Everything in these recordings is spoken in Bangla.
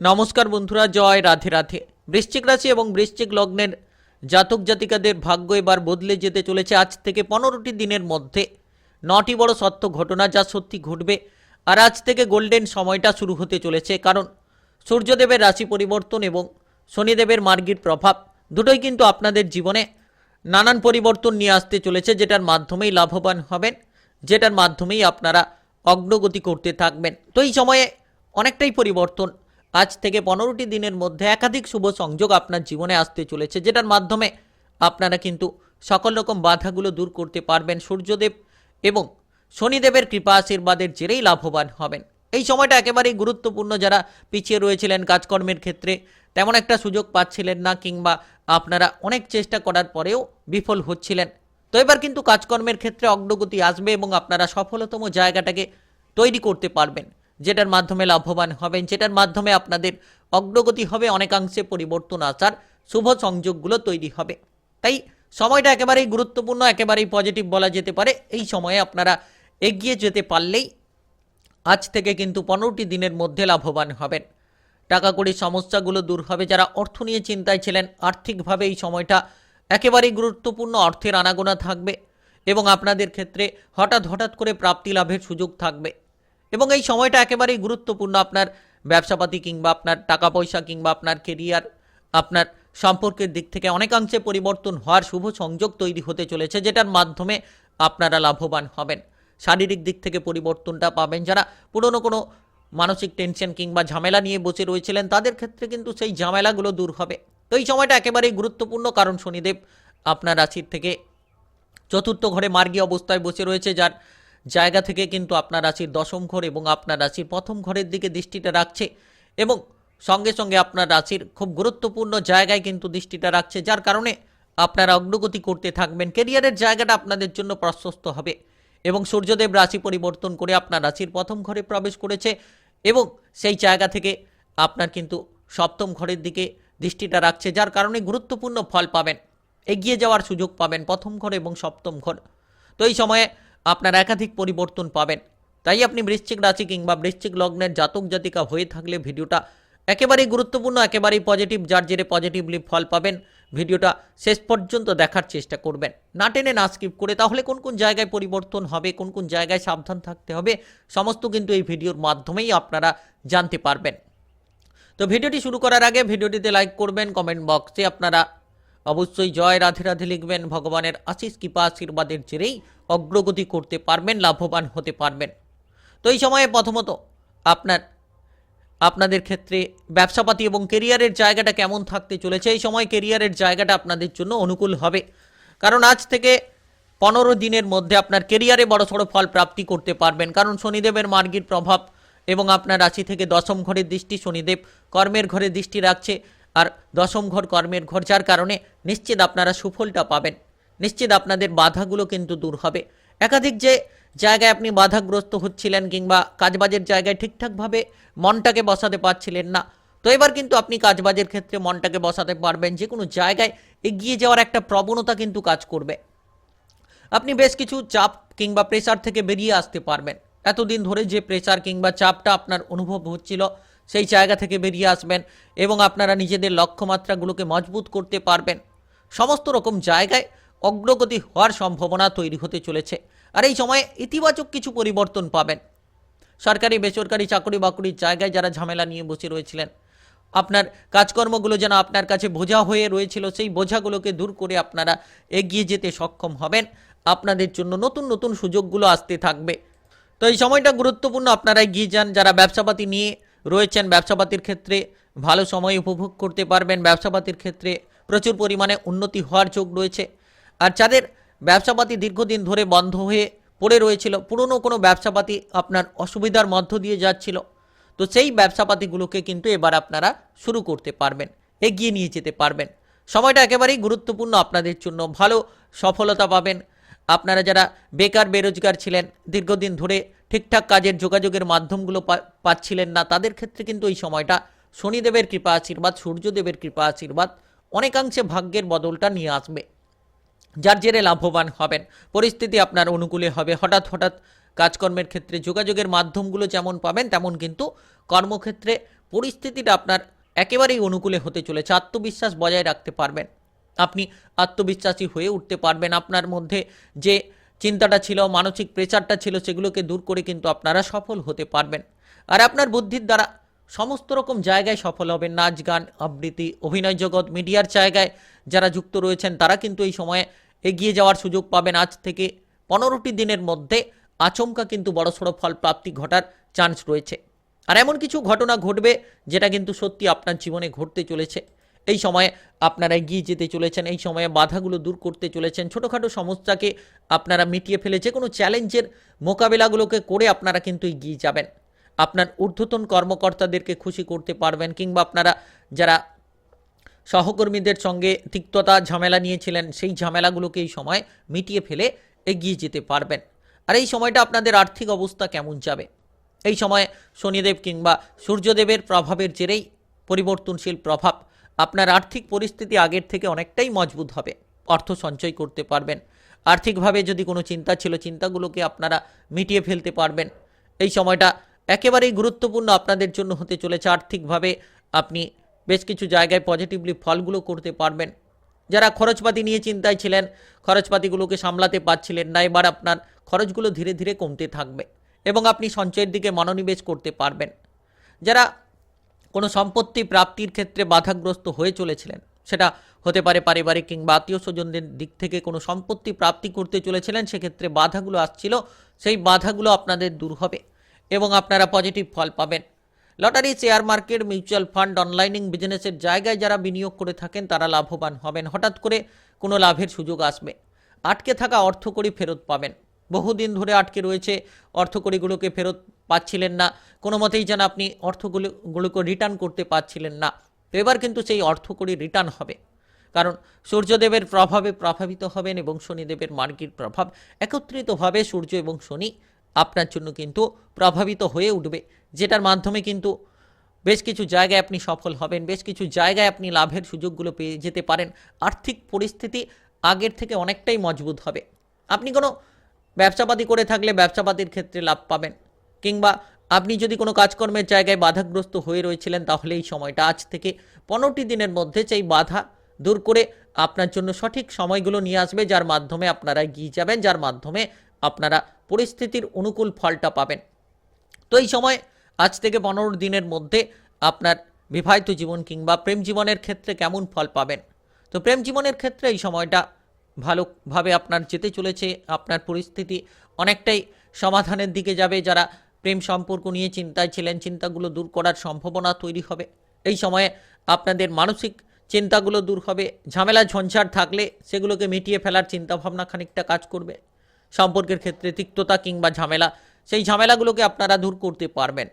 নমস্কার বন্ধুরা, জয় রাধে রাধে। বৃশ্চিক রাশি এবং বৃশ্চিক লগ্নের জাতক জাতিকাদের ভাগ্য এবার বদলে যেতে চলেছে আজ থেকে পনেরোটি দিনের মধ্যে। নটি বড় সত্য ঘটনা যা সত্যি ঘটবে আর আজ থেকে গোল্ডেন সময়টা শুরু হতে চলেছে, কারণ সূর্যদেবের রাশি পরিবর্তন এবং শনিদেবের মার্গীর প্রভাব দুটোই কিন্তু আপনাদের জীবনে নানান পরিবর্তন নিয়ে আসতে চলেছে, যেটার মাধ্যমেই লাভবান হবেন, যেটার মাধ্যমেই আপনারা অগ্রগতি করতে থাকবেন। তো এই সময়ে অনেকটাই পরিবর্তন আজ থেকে পনেরোটি দিনের মধ্যে একাধিক শুভ সংযোগ আপনার জীবনে আসতে চলেছে, যেটার মাধ্যমে আপনারা কিন্তু সকল রকম বাধাগুলো দূর করতে পারবেন সূর্যদেব এবং শনিদেবের কৃপা আশীর্বাদের জেরেই লাভবান হবেন। এই সময়টা একেবারেই গুরুত্বপূর্ণ, যারা পিছিয়ে রয়েছিলেন কাজকর্মের ক্ষেত্রে, তেমন একটা সুযোগ পাচ্ছিলেন না কিংবা আপনারা অনেক চেষ্টা করার পরেও বিফল হচ্ছিলেন। তো এবার কিন্তু কাজকর্মের ক্ষেত্রে অগ্রগতি আসবে এবং আপনারা সফলতম জায়গাটাকে তৈরি করতে পারবেন। যেটার মাধ্যমে লাভবান হবেন, যেটার মাধ্যমে আপনাদের অগ্রগতি হবে, অনেকাংশে পরিবর্তন আসার শুভ সংযোগগুলো তৈরি হবে। তাই সময়টা একেবারেই গুরুত্বপূর্ণ, একেবারেই পজিটিভ বলা যেতে পারে। এই সময়ে আপনারা এগিয়ে যেতে পারলেই আজ থেকে কিন্তু পনেরোটি দিনের মধ্যে লাভবান হবেন। টাকা কড়ির সমস্যাগুলো দূর হবে। যারা অর্থ নিয়ে চিন্তায় ছিলেন, আর্থিকভাবে এই সময়টা একেবারেই গুরুত্বপূর্ণ, অর্থের আনাগোনা থাকবে এবং আপনাদের ক্ষেত্রে হঠাৎ হঠাৎ করে প্রাপ্তি লাভের সুযোগ থাকবে। এবং এই সময়টা একেবারেই গুরুত্বপূর্ণ আপনার ব্যবসাপাতি কিংবা আপনার টাকা পয়সা কিংবা আপনার কেরিয়ার আপনার সম্পর্কের দিক থেকে অনেকাংশে পরিবর্তন হওয়ার শুভ সংযোগ তৈরি হতে চলেছে, যেটার মাধ্যমে আপনারা লাভবান হবেন। শারীরিক দিক থেকে পরিবর্তনটা পাবেন। যারা পুরনো কোনো মানসিক টেনশন কিংবা ঝামেলা নিয়ে বসে রয়েছিলেন, তাদের ক্ষেত্রে কিন্তু সেই ঝামেলাগুলো দূর হবে। তো এই সময়টা একেবারেই গুরুত্বপূর্ণ, কারণ শনিদেব আপনার রাশির থেকে চতুর্থ ঘরে মার্গী অবস্থায় বসে রয়েছে, যার জায়গা থেকে কিন্তু আপনার রাশির দশম ঘর এবং আপনার রাশির প্রথম ঘরের দিকে দৃষ্টিটা রাখছে এবং সঙ্গে সঙ্গে আপনার রাশির খুব গুরুত্বপূর্ণ জায়গায় কিন্তু দৃষ্টিটা রাখছে, যার কারণে আপনারা অগ্রগতি করতে থাকবেন। কেরিয়ারের জায়গাটা আপনাদের জন্য প্রশস্ত হবে এবং সূর্যদেব রাশি পরিবর্তন করে আপনার রাশির প্রথম ঘরে প্রবেশ করেছে এবং সেই জায়গা থেকে আপনার কিন্তু সপ্তম ঘরের দিকে দৃষ্টিটা রাখছে, যার কারণে গুরুত্বপূর্ণ ফল পাবেন। এগিয়ে যাওয়ার সুযোগ পাবেন প্রথম ঘর এবং সপ্তম ঘর। তো এই সময়ে আপনার একাধিক পরিবর্তন পাবেন। তাই আপনি বৃশ্চিক রাশি কিংবা বৃশ্চিক লগ্নের জাতক জাতিকা হয়ে থাকলে ভিডিওটা একেবারেই গুরুত্বপূর্ণ, একেবারেই পজিটিভ যার জেরে পজিটিভলি ফল পাবেন। ভিডিওটা শেষ পর্যন্ত দেখার চেষ্টা করবেন। না টেনে না স্কিপ করে তাহলে কোন কোন জায়গায় পরিবর্তন হবে, কোন কোন জায়গায় সাবধান থাকতে হবে, সমস্ত কিন্তু এই ভিডিওর মাধ্যমেই আপনারা জানতে পারবেন। তো ভিডিওটি শুরু করার আগে ভিডিওটিতে লাইক করবেন কমেন্ট বক্সে আপনারা অবশ্যই জয়, রাধে রাধে লিখবেন। ভগবানের আশিস কৃপা, আশীর্বাদের জেরেই অগ্রগতি করতে পারবেন, লাভবান হতে পারবেন। তো এই সময়ে প্রথমত আপনার, আপনাদের ক্ষেত্রে ব্যবসাপাতি এবং কেরিয়ারের জায়গাটা কেমন থাকতে চলেছে? এই সময় কেরিয়ারের জায়গাটা আপনাদের জন্য অনুকূল হবে। কারণ আজ থেকে পনেরো দিনের মধ্যে আপনার কেরিয়ারে বড়সড় ফল প্রাপ্তি করতে পারবেন। কারণ শনিদেবের মার্গীর প্রভাব এবং আপনার রাশি থেকে দশম ঘরের দৃষ্টি শনিদেব কর্মের ঘরে দৃষ্টি রাখছে। আর দশম ঘর কর্মের ঘর, যার কারণে নিশ্চিত আপনারা সুফলটা পাবেন। নিশ্চিত আপনাদের বাধাগুলো কিন্তু দূর হবে। একাধিক যে জায়গায় আপনি বাধাগ্রস্ত হচ্ছিলেন কিংবা কাজবাজের জায়গায় ঠিকঠাকভাবে মনটাকে বসাতে পারছিলেন না, তো এবার কিন্তু আপনি কাজবাজের ক্ষেত্রে মনটাকে বসাতে পারবেন। যে কোনো জায়গায় এগিয়ে যাওয়ার একটা প্রবণতা কিন্তু কাজ করবে। আপনি বেশ কিছু চাপ কিংবা প্রেসার থেকে বেরিয়ে আসতে পারবেন। এতদিন ধরে যে প্রেসার কিংবা চাপটা আপনার অনুভব হচ্ছিল, সেই জায়গা থেকে বেরিয়ে আসবেন এবং আপনারা নিজেদের লক্ষ্যমাত্রাগুলোকে মজবুত করতে পারবেন। সমস্ত রকম জায়গায় অগ্রগতি হওয়ার সম্ভাবনা তৈরি হতে চলেছে। আর এই সময়ে ইতিবাচক কিছু পরিবর্তন পাবেন। সরকারি, বেসরকারি চাকরি বাকরির জায়গায় যারা ঝামেলা নিয়ে বসে রয়েছিলেন, আপনার কাজকর্মগুলো যেন আপনার কাছে বোঝা হয়ে রয়েছিল, সেই বোঝাগুলোকে দূর করে আপনারা এগিয়ে যেতে সক্ষম হবেন। আপনাদের জন্য নতুন নতুন সুযোগগুলো আসতে থাকবে। তো এই সময়টা গুরুত্বপূর্ণ, আপনারা এগিয়ে যান। যারা ব্যবসাপাতি নিয়ে রয়েছেন, ব্যবসাপাতির ক্ষেত্রে ভালো সময় উপভোগ করতে পারবেন। ব্যবসাপাতির ক্ষেত্রে প্রচুর পরিমাণে উন্নতি হওয়ার যোগ রয়েছে। আর যাদের ব্যবসাপাতি দীর্ঘদিন ধরে বন্ধ হয়ে পড়ে রয়েছিল, পুরনো কোনো ব্যবসাপাতি আপনার অসুবিধার মধ্য দিয়ে যাচ্ছিল, তো সেই ব্যবসাপাতিগুলোকে কিন্তু এবার আপনারা শুরু করতে পারবেন, এগিয়ে নিয়ে যেতে পারবেন। সময়টা একেবারেই গুরুত্বপূর্ণ আপনাদের জন্য, ভালো সফলতা পাবেন। আপনারা যারা বেকার, বেরোজগার ছিলেন, দীর্ঘদিন ধরে ঠিকঠাক কাজের যোগাযোগের মাধ্যমগুলো পাচ্ছিলেন না, তাদের ক্ষেত্রে কিন্তু এই সময়টা শনিদেবের কৃপা আশীর্বাদ, সূর্যদেবের কৃপা আশীর্বাদ অনেকাংশে ভাগ্যের বদলটা নিয়ে আসবে। যার জেরে লাভবান হবেন। পরিস্থিতি আপনার অনুকূলে হবে। হঠাৎ হঠাৎ কাজকর্মের ক্ষেত্রে যোগাযোগের মাধ্যমগুলো যেমন পাবেন, তেমন কিন্তু কর্মক্ষেত্রে পরিস্থিতিটা আপনার একেবারেই অনুকূলে হতে চলেছে। আত্মবিশ্বাস বজায় রাখতে পারবেন। আপনি আত্মবিশ্বাসী হয়ে উঠতে পারবেন। আপনার মধ্যে যে চিন্তাটা ছিল, মানসিক প্রেচারটা ছিল, সেগুলোকে দূর করে কিন্তু আপনারা সফল হতে পারবেন। আর আপনার বুদ্ধির দ্বারা সমস্ত রকম জায়গায় সফল হবেন নাচ, গান, আবৃত্তি, অভিনয় জগৎ, মিডিয়ার জায়গায় যারা যুক্ত রয়েছেন, তারা কিন্তু এই সময়ে এগিয়ে যাওয়ার সুযোগ পাবেন। আজ থেকে পনেরোটি দিনের মধ্যে আচমকা কিন্তু বড়সড় ফল প্রাপ্তি ঘটার চান্স রয়েছে। আর এমন কিছু ঘটনা ঘটবে যেটা কিন্তু সত্যি আপনার জীবনে ঘটতে চলেছে। এই সময়ে আপনারা এগিয়ে যেতে চলেছেন, এই সময়ে বাধাগুলো দূর করতে চলেছেন। ছোটোখাটো সমস্যাকে আপনারা মিটিয়ে ফেলে যে কোনো চ্যালেঞ্জের মোকাবেলাগুলোকে করে আপনারা কিন্তু এগিয়ে যাবেন। আপনার ঊর্ধ্বতন কর্মকর্তাদেরকে খুশি করতে পারবেন কিংবা আপনারা যারা সহকর্মীদের সঙ্গে তিক্ততা ঝামেলা নিয়েছিলেন, সেই ঝামেলাগুলোকে এই সময় মিটিয়ে ফেলে এগিয়ে যেতে পারবেন। আর এই সময়টা আপনাদের আর্থিক অবস্থা কেমন যাবে? এই সময়ে শনিদেব কিংবা সূর্যদেবের প্রভাবের জেরেই পরিবর্তনশীল প্রভাব আপনার আর্থিক পরিস্থিতি আগের থেকে অনেকটাই মজবুত হবে, অর্থ সঞ্চয় করতে পারবেন। আর্থিকভাবে যদি কোনো চিন্তা ছিল, চিন্তাগুলোকে আপনারা মিটিয়ে ফেলতে পারবেন। এই সময়টা একেবারেই গুরুত্বপূর্ণ আপনাদের জন্য হতে চলেছে আর্থিকভাবে। আপনি বেশ কিছু জায়গায় পজিটিভলি ফলগুলো করতে পারবেন। যারা খরচপাতি নিয়ে চিন্তায় ছিলেন, খরচপাতিগুলোকে সামলাতে পারছিলেন না, এবার আপনার খরচগুলো ধীরে ধীরে কমতে থাকবে এবং আপনি সঞ্চয়ের দিকে মনোনিবেশ করতে পারবেন। যারা কোনো সম্পত্তি প্রাপ্তির ক্ষেত্রে বাধাগ্রস্ত হয়ে চলেছিলেন, সেটা হতে পারে পারিবারিক কিংবা আত্মীয় স্বজনদের দিক থেকে কোনো সম্পত্তি প্রাপ্তি করতে চলেছিলেন, সেক্ষেত্রে বাধাগুলো আসছিল, সেই বাধাগুলো আপনাদের দূর হবে। এবং আপনারা পজিটিভ ফল পাবেন। Lottery share market mutual fund অনলাইনিং বিজনেসের জায়গায় যারা বিনিয়োগ করে থাকেন, তারা লাভবান হবেন। হঠাৎ করে কোনো লাভের সুযোগ আসবে। আটকে থাকা অর্থকড়ি ফেরত পাবেন। বহুদিন ধরে আটকে রয়েছে, অর্থকড়িগুলোকে ফেরত পাচ্ছিলেন না। কোনো মতেই যেন আপনি অর্থগুলোগুলোকে রিটার্ন করতে পারছিলেন না। তো এবার কিন্তু সেই অর্থকড়ি রিটার্ন হবে। কারণ সূর্যদেবের প্রভাবে প্রভাবিত হবেন এবং শনিদেবের মার্গির প্রভাব একত্রিতভাবে সূর্য এবং শনি আপনার জন্য কিন্তু প্রভাবিত হয়ে উঠবে, যেটার মাধ্যমে কিন্তু বেশ কিছু জায়গায় আপনি সফল হবেন, বেশ কিছু জায়গায় আপনি লাভের সুযোগগুলো পেয়ে যেতে পারেন। আর্থিক পরিস্থিতি আগের থেকে অনেকটাই মজবুত হবে। আপনি কোনো ব্যবসাপাতি করে থাকলে ব্যবসাপাতির ক্ষেত্রে লাভ পাবেন, কিংবা আপনি যদি কোনো কাজকর্মের জায়গায় বাধাগ্রস্ত হয়ে রয়েছিলেন, তাহলে এই সময়টা আজ থেকে পনেরোটি দিনের মধ্যে সেই বাধা দূর করে আপনার জন্য সঠিক সময়গুলো নিয়ে আসবে, যার মাধ্যমে আপনারা এগিয়ে যাবেন, যার মাধ্যমে আপনারা পরিস্থিতির অনুকূল ফলটা পাবেন। তো এই সময় আজ থেকে পনেরো দিনের মধ্যে আপনার বিবাহিত জীবন কিংবা প্রেম জীবনের ক্ষেত্রে কেমন ফল পাবেন? তো প্রেম জীবনের ক্ষেত্রে এই সময়টা ভালোভাবে আপনার যেতে চলেছে, আপনার পরিস্থিতি অনেকটাই সমাধানের দিকে যাবে। যারা প্রেম সম্পর্ক নিয়ে চিন্তায় ছিলেন, চিন্তাগুলো দূর করার সম্ভাবনা তৈরি হবে। এই সময়ে আপনাদের মানসিক চিন্তাগুলো দূর হবে। ঝামেলা ঝঞ্ঝাট থাকলে সেগুলোকে মিটিয়ে ফেলার চিন্তাভাবনা খানিকটা কাজ করবে। সম্পর্কের ক্ষেত্রে তিক্ততা কিংবা ঝামেলা, সেই ঝামেলাগুলোকে আপনারা দূর করতে পারবেন।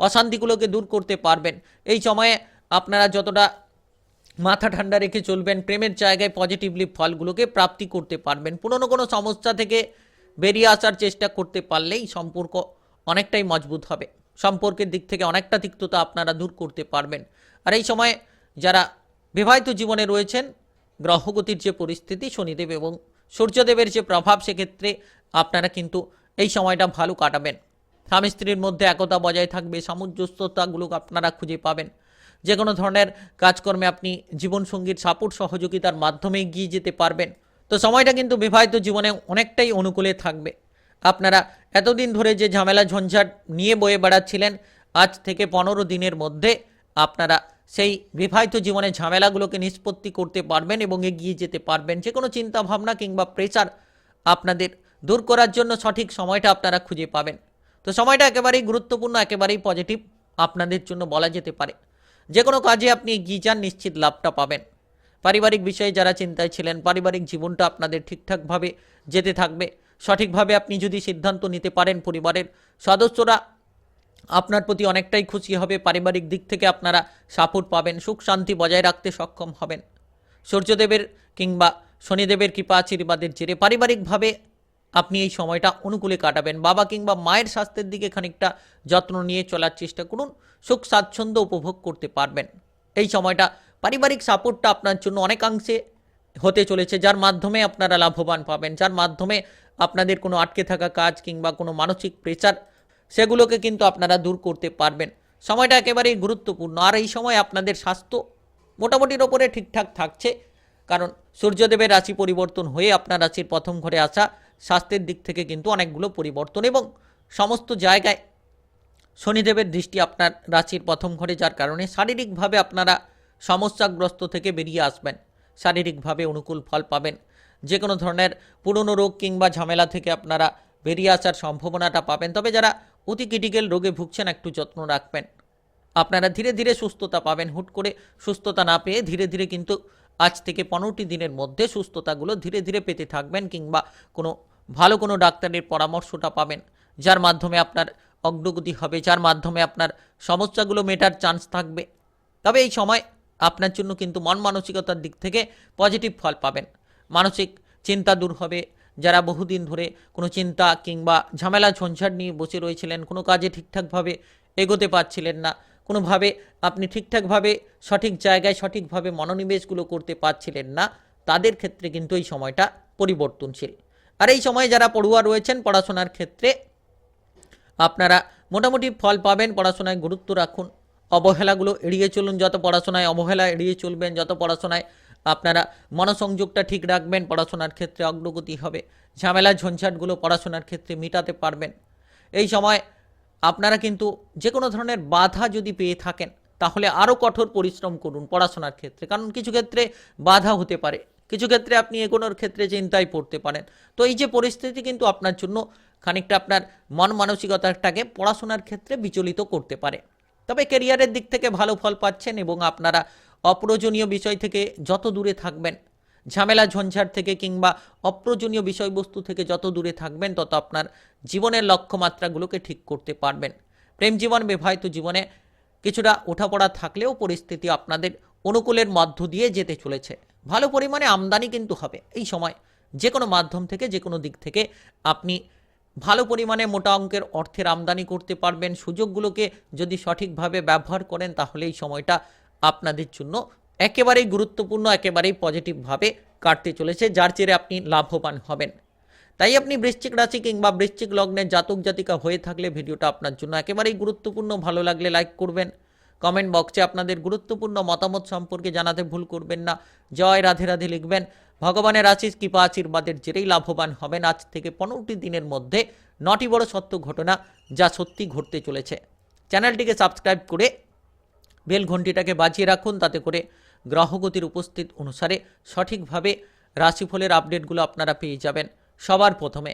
অশান্তিগুলোকে দূর করতে পারবেন। এই সময়ে আপনারা যতটা মাথা ঠান্ডা রেখে চলবেন, প্রেমের জায়গায় পজিটিভলি ফলগুলোকে প্রাপ্তি করতে পারবেন। পুরনো কোনো সমস্যা থেকে বেরিয়ে আসার চেষ্টা করতে পারলেই সম্পর্ক অনেকটাই মজবুত হবে। সম্পর্কের দিক থেকে অনেকটা তিক্ততা আপনারা দূর করতে পারবেন। আর এই সময়ে যারা বিবাহিত জীবনে রয়েছেন, গ্রহগতির যে পরিস্থিতি, শনিদেব এবং সূর্যদেবের যে প্রভাব সেক্ষেত্রে আপনারা কিন্তু এই সময়টা ভালো কাটাবেন। স্বামী স্ত্রীর মধ্যে একতা বজায় থাকবে, সামঞ্জস্যতাগুলো আপনারা খুঁজে পাবেন। যে কোনো ধরনের কাজকর্মে আপনি জীবনসঙ্গীর সাপোর্ট, সহযোগিতার মাধ্যমে এগিয়ে যেতে পারবেন। তো সময়টা কিন্তু বিবাহিত জীবনে অনেকটাই অনুকূলে থাকবে। আপনারা এতদিন ধরে যে ঝামেলা, ঝঞ্ঝাট নিয়ে বয়ে বেড়াচ্ছিলেন, আজ থেকে পনেরো দিনের মধ্যে আপনারা সেই বিবাহিত জীবনে ঝামেলাগুলোকে নিষ্পত্তি করতে পারবেন এবং এগিয়ে যেতে পারবেন। যে কোনো চিন্তা ভাবনা কিংবা প্রেসার আপনাদের দূর করার জন্য সঠিক সময়টা আপনারা খুঁজে পাবেন। তো সময়টা একেবারেই গুরুত্বপূর্ণ, একেবারেই পজিটিভ আপনাদের জন্য বলা যেতে পারে। যে কোনো কাজে আপনি এগিয়ে যান, নিশ্চিত লাভটা পাবেন। পারিবারিক বিষয়ে যারা চিন্তায় ছিলেন, পারিবারিক জীবনটা আপনাদের ঠিকঠাকভাবে যেতে থাকবে। সঠিকভাবে আপনি যদি সিদ্ধান্ত নিতে পারেন পরিবারের সদস্যরা আপনার প্রতি অনেকটাই খুশি হবে, পারিবারিক দিক থেকে আপনারা সাপোর্ট পাবেন, সুখ শান্তি বজায় রাখতে সক্ষম হবেন। সূর্যদেবের কিংবা শনিদেবের কৃপা আশীর্বাদের জেরে পারিবারিকভাবে আপনি এই সময়টা অনুকূলে কাটাবেন। বাবা কিংবা মায়ের স্বাস্থ্যের দিকে খানিকটা যত্ন নিয়ে চলার চেষ্টা করুন, সুখ স্বাচ্ছন্দ্য উপভোগ করতে পারবেন। এই সময়টা পারিবারিক সাপোর্টটা আপনার জন্য অনেকাংশে হতে চলেছে, যার মাধ্যমে আপনারা লাভবান পাবেন, যার মাধ্যমে আপনাদের কোনো আটকে থাকা কাজ কিংবা কোনো মানসিক প্রেচার সেগুলোকে কিন্তু আপনারা দূর করতে পারবেন। সময়টা একেবারেই গুরুত্বপূর্ণ। আর এই সময় আপনাদের স্বাস্থ্য মোটামুটির ওপরে ঠিকঠাক থাকছে। কারণ সূর্যদেবের রাশি পরিবর্তন হয়ে আপনার রাশির প্রথম ঘরে আসা স্বাস্থ্যের দিক থেকে কিন্তু অনেকগুলো পরিবর্তন এবং সমস্ত জায়গায় শনিদেবের দৃষ্টি আপনার রাশির প্রথম ঘরে, যার কারণে শারীরিকভাবে আপনারা সমস্যাগ্রস্ত থেকে বেরিয়ে আসবেন। শারীরিকভাবে অনুকূল ফল পাবেন। যে কোনো ধরনের পুরনো রোগ কিংবা ঝামেলা থেকে আপনারা বেরিয়ে আসার সম্ভাবনাটা পাবেন। তবে যারা অতি ক্রিটিক্যাল রোগে ভুগছেন, একটু যত্ন রাখবেন। আপনারা ধীরে ধীরে সুস্থতা পাবেন। হুট করে সুস্থতা না পেয়ে ধীরে ধীরে কিন্তু আজ থেকে পনেরোটি দিনের মধ্যে সুস্থতাগুলো ধীরে ধীরে পেতে থাকবেন কিংবা কোনো ভালো কোনো ডাক্তারের পরামর্শটা পাবেন, যার মাধ্যমে আপনার অগ্রগতি হবে, যার মাধ্যমে আপনার সমস্যাগুলো মেটার চান্স থাকবে। তবে এই সময় আপনার জন্য কিন্তু মন মানসিকতার দিক থেকে পজিটিভ ফল পাবেন। মানসিক চিন্তা দূর হবে যারা বহুদিন ধরে কোনো চিন্তা কিংবা ঝামেলা ঝঞ্ঝাট নিয়ে বসে রয়েছিলেন, কোনো কাজে ঠিকঠাকভাবে এগোতে পারছিলেন না, কোনোভাবে আপনি ঠিকঠাকভাবে সঠিক জায়গায় সঠিকভাবে মনোনিবেশগুলো করতে পারছিলেন না, তাদের ক্ষেত্রে কিন্তু এই সময়টা পরিবর্তনশীল। আর এই সময় যারা পড়ুয়া রয়েছেন, পড়াশোনার ক্ষেত্রে আপনারা মোটামুটি ফল পাবেন, পড়াশোনায় গুরুত্ব রাখুন, অবহেলাগুলো এড়িয়ে চলুন, যত পড়াশোনায় অবহেলা এড়িয়ে চলবেন, যত পড়াশোনায় আপনারা মনসংযোগটা ঠিক রাখবেন, পড়াশোনার ক্ষেত্রে অগ্রগতি হবে। ঝামেলা, ঝঞ্ঝাটগুলো পড়াশোনার ক্ষেত্রে মেটাতে পারবেন। এই সময় আপনারা কিন্তু যে কোনো ধরনের বাধা যদি পেয়ে থাকেন, তাহলে আরও কঠোর পরিশ্রম করুন পড়াশোনার ক্ষেত্রে। কারণ কিছু ক্ষেত্রে বাধা হতে পারে, কিছু ক্ষেত্রে আপনি এগোনোর ক্ষেত্রে চিন্তায় পড়তে পারেন। তো এই যে পরিস্থিতি কিন্তু আপনার জন্য খানিকটা আপনার মন মানসিকতাটাকে পড়াশোনার ক্ষেত্রে বিচলিত করতে পারে। তবে কেরিয়ারের দিক থেকে ভালো ফল পাচ্ছেন এবং আপনারা অপ্রয়োজনীয় বিষয় থেকে যত দূরে থাকবেন, ঝামেলা, ঝঞ্ঝাট থেকে কিংবা অপ্রয়োজনীয় বিষয়বস্তু থেকে যত দূরে থাকবেন, তত আপনার জীবনের লক্ষ্যমাত্রাগুলোকে ঠিক করতে পারবেন। প্রেম জীবন, বিবাহিত জীবনে কিছুটা ওঠাপড়া থাকলেও পরিস্থিতি আপনাদের অনুকূলের মধ্য দিয়ে যেতে চলেছে। ভালো পরিমাণে আমদানি কিন্তু হবে এই সময়। যে কোনো মাধ্যম থেকে যে কোনো দিক থেকে আপনি ভালো পরিমাণে মোটা অঙ্কের অর্থের আমদানি করতে পারবেন। সুযোগগুলোকে যদি সঠিকভাবে ব্যবহার করেন, তাহলে এই সময়টা আপনাদের জন্য একেবারেই গুরুত্বপূর্ণ, একেবারেই পজিটিভভাবে কাটতে চলেছে, যার চেয়ে আপনি লাভবান হবেন। তাই আপনি বৃশ্চিক রাশি কিংবা বৃশ্চিক লগ্নের জাতক জাতিকা হয়ে থাকলে ভিডিওটা আপনার জন্য একেবারেই গুরুত্বপূর্ণ। ভালো লাগলে লাইক করবেন। কমেন্ট বক্সে আপনাদের গুরুত্বপূর্ণ মতামত সম্পর্কে জানাতে ভুল করবেন না। জয় রাধে রাধে লিখবেন। ভগবানের আশিস কৃপা, আশীর্বাদের জেরেই লাভবান হবেন। আজ থেকে পনেরোটি দিনের মধ্যে নটি বড় সত্য ঘটনা যা সত্যি ঘটতে চলেছে। চ্যানেলটিকে সাবস্ক্রাইব করে বেল ঘণ্টিটাকে বাজিয়ে রাখুন, তাতে করে গ্রহগতির উপস্থিত অনুসারে সঠিকভাবে রাশিফলের আপডেটগুলো আপনারা পেয়ে যাবেন। সবার প্রথমে